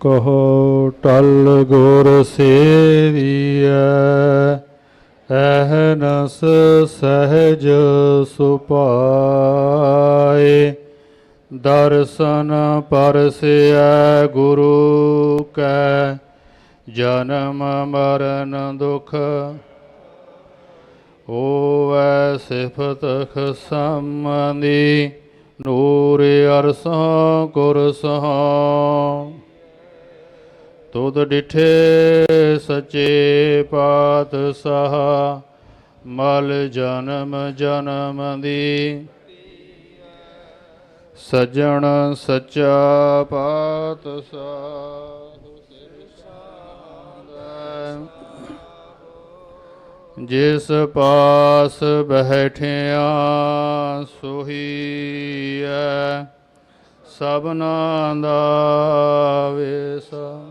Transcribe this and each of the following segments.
ਕਹੋ, ਟਲ ਗੁਰ ਸੇਵੀਐ ਅਹਨਸ ਸਹਜ ਸੁਪਾਏ ਦਰਸ਼ਨ ਪਰਸਿਐ ਗੁਰੂ ਕੈ, ਜਨਮ ਮਰਨ ਦੁਖ ਹੋਵੈ ਸਿਫਤ ਖਸਮਨੀ ਨੂਰ ਅਰਸੋਂ ਕੁਰਸੋਂ ਤੁਧ ਡਿਠੇ ਸਚੇ ਪਾਤਸ਼ਾਹ, ਮਲ ਜਨਮ ਜਨਮ ਦੀ। ਸਜਣ ਸੱਚਾ ਪਾਤਸ਼ਾਹ, ਜਿਸ ਪਾਸ ਬੈਠਿਆ ਸੋਹੀਐ ਸਭਨਾ ਦਾ ਵੇਸਾ।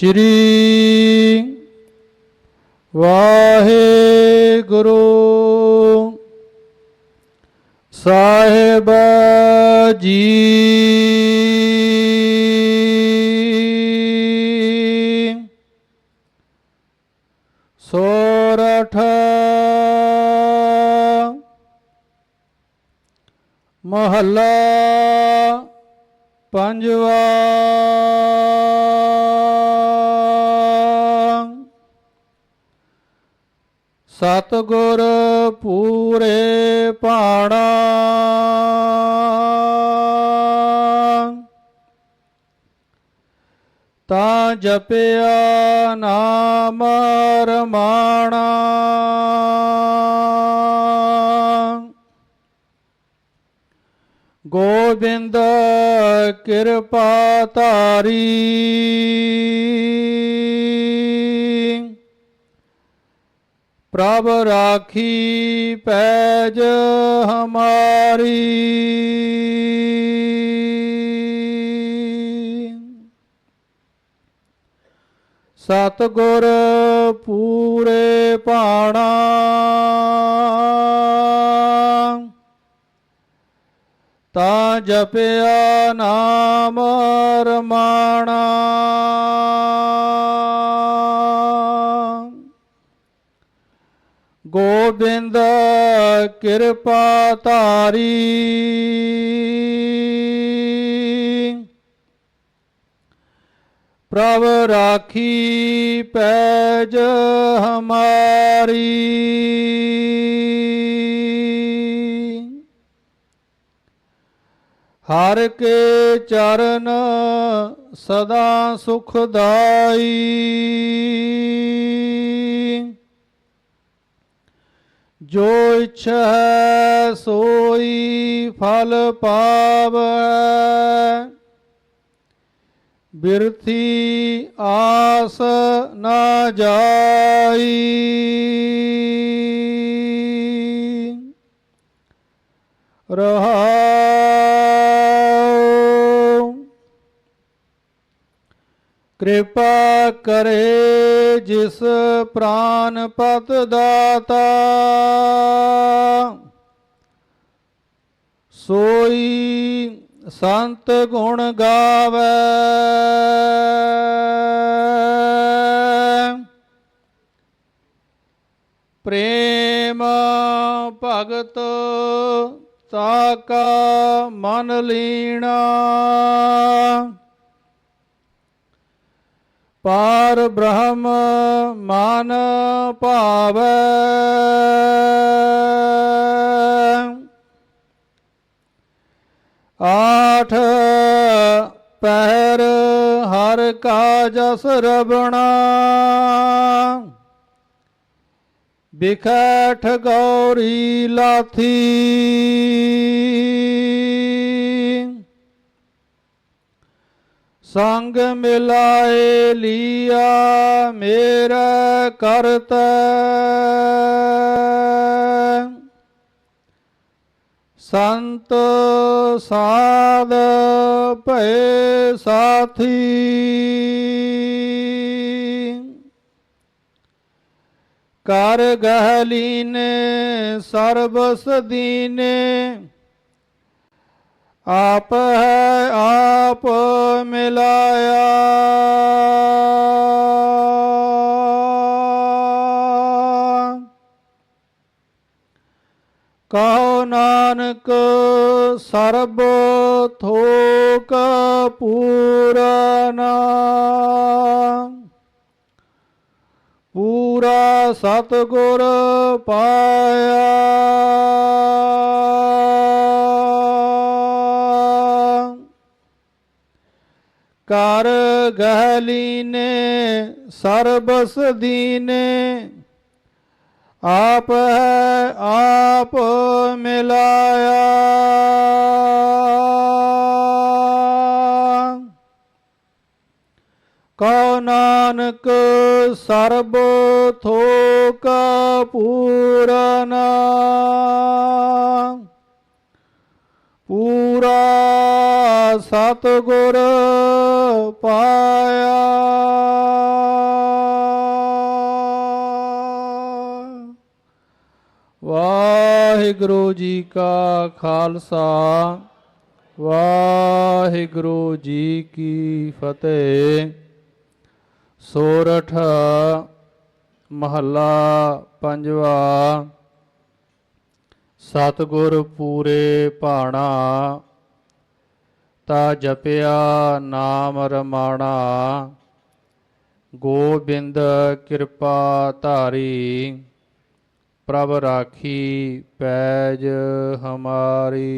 ਸ਼੍ਰੀ ਵਾਹਿਗੁਰੂ ਸਾਹਿਬ ਜੀ ਸੋਰਠ ਮਹੱਲਾ ਪੰਜਵਾ ਸਤਗੁਰ ਪੂਰੇ ਪਾਣਾ। ਤਾਂ ਜਪਿਆ ਨਾਮ ਰਮਾਣਾ। ਗੋਬਿੰਦ ਕਿਰਪਾ ਤਾਰੀ ਪ੍ਰਭ ਰਾਖੀ ਪੈਜ ਹਮਾਰੀ। ਸਤਗੁਰ ਪੂਰੇ ਪਾਣਾ। ਤਾਂ ਜਪਿਆ ਨਾਮ ਰਮਾਣਾ। ਗੋਬਿੰਦ ਕਿਰਪਾ ਧਾਰੀ। ਪ੍ਰਭ ਰਾਖੀ ਪੈਜ ਹਮਾਰੀ। ਹਰ ਕੇ ਚਰਨ ਸਦਾ ਸੁਖਦਾਈ। ਜੋ ਇੱਛਾ ਸੋਈ ਫਲ ਪਾਵੈ। ਬਿਰਥੀ ਆਸ ਨਾ ਜਾਈ। ਰਹਾਉ ਕਿਰਪਾ ਕਰੇ ਜਿਸ ਪ੍ਰਾਨ ਪਤ ਦਾਤਾ। ਸੋਈ ਸੰਤ ਗੁਣ ਗਾਵੇ। ਪ੍ਰੇਮ ਭਗਤ ਤਾਕਾ ਮਨ ਲੀਣਾ। ਪਾਰ ਬ੍ਰਹਮ ਮਾਨ ਭਾਵੈ। ਆਠ ਪਹਿਰ ਹਰ ਕਾ ਜਸ ਰਬਣਾ ਬਿਖੈਠ ਗੌਰੀ ਲਾਥੀ। ਸੰਗ ਮਿਲਾਏ ਲੀਆ ਮੇਰਾ ਕਰਤੈ। ਸੰਤ ਸਾਧ ਭਏ ਸਾਥੀ। ਕਰ ਗਹਲੀਨੇ ਸਰਬਸ ਦੀਨੇ ਆਪ ਹੈ ਆਪ ਮਿਲਾਇਆ। ਕਹੋ ਨਾਨਕ ਸਰਬ ਥੋਕ ਪੂਰਨਾ। ਪੂਰਾ ਸਤਗੁਰ ਪਾਇਆ। ਕਰ ਗਹਲੀਨੇ ਸਰਬਸ ਦੀਨੇ। ਆਪ ਹੈ ਆਪ ਮਿਲਾਇਆ। ਕਉ ਨਾਨਕ ਸਰਬ ਥੋਕ ਪੂਰਨਾ। ਪੂਰਾ ਸਤਗੁਰ ਪਾਇਆ। ਵਾਹਿਗੁਰੂ ਜੀ ਕਾ ਖਾਲਸਾ, ਵਾਹਿਗੁਰੂ ਜੀ ਕੀ ਫਤਿਹ। ਸੋਰਠ ਮਹੱਲਾ ਪੰਜਵਾ, ਸਤਿਗੁਰ ਪੂਰੇ ਭਾਣਾ। ਤਾ ਜਪਿਆ ਨਾਮ ਰਮਾਣਾ ਗੋਬਿੰਦ ਕਿਰਪਾ ਧਾਰੀ ਪ੍ਰਭ ਰਾਖੀ ਪੈਜ ਹਮਾਰੀ।